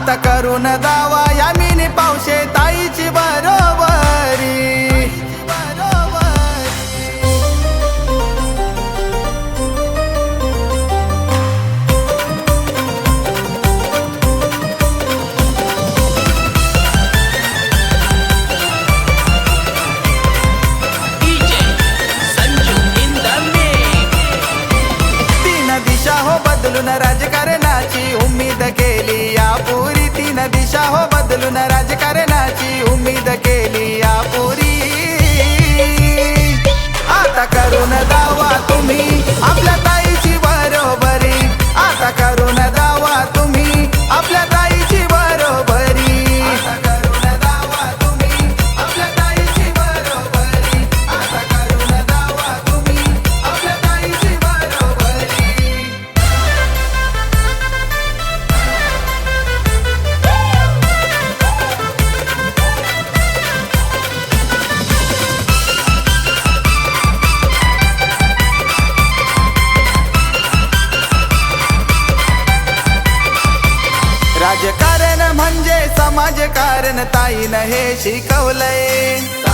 आता करून दावा यामिनी पावशे ताईची बरोबरी. तीन बदलून राजकारणाची उम्मीद केली. दिशा हो बदलून राजकारणाची. माझे कारण ताईनं हे शिकवलंय.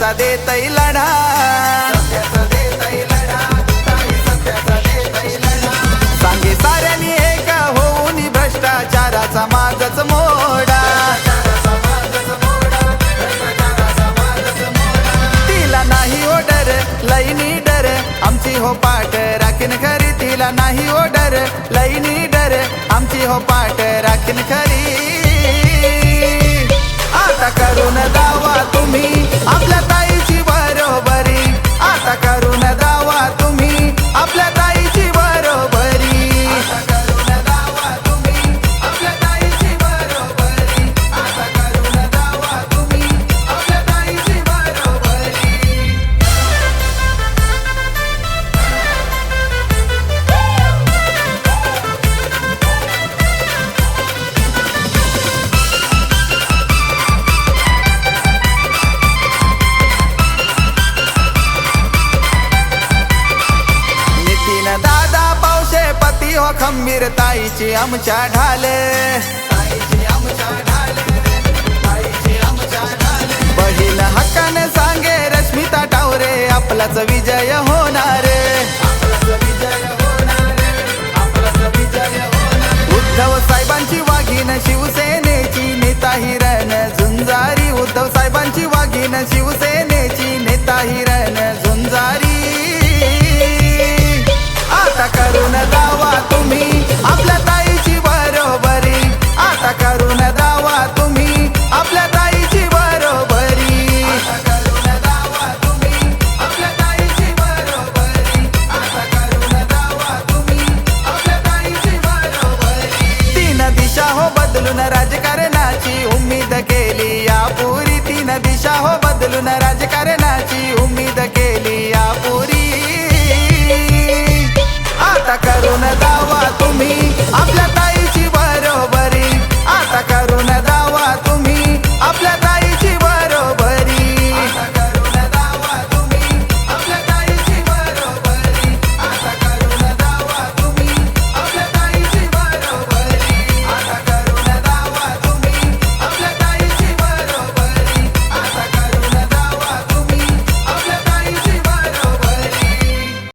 सत्याचा देतई लढा. सांगे साऱ्यांनी एक होऊन भ्रष्टाचाराचा मागच मोडा. तिला नाही ओडर लईनी डर आमची हो पाठ राखीन खरी तिला नाही ओडर लईनी डर आमची हो पाठ राखीन खरी. आता करून दावा तुम्ही आपल्या गंभीर ताईचे आमच्या ढाले. हक्काने सांगे रश्मिता टावरे आपलाच विजय होणार. उद्धव साहेबांची वाघीन शिवसेनेची नेता हिरण झुंजारी उद्धव साहेबांची वाघीन शिवसेने उमेदाची उम्मीद केली. या पुरी तीन दिशा हो बदलून राजकारण